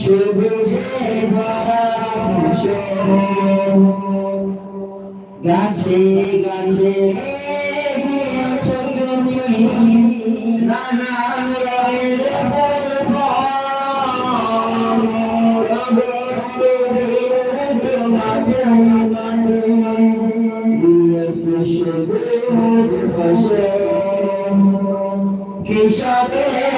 সবুজে গাছে গাছে নানান রঙের কৃষকের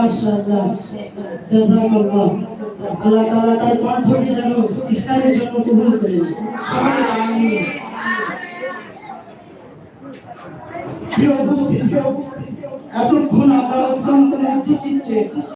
মাশাআল্লাহ। জাযাকাল্লাহ। আল্লাহ তাআলা তার কণ্ঠকে যেন ইসলামের জন্য কবুল করে সবাই আমিন। প্রিয় উপস্থিতি।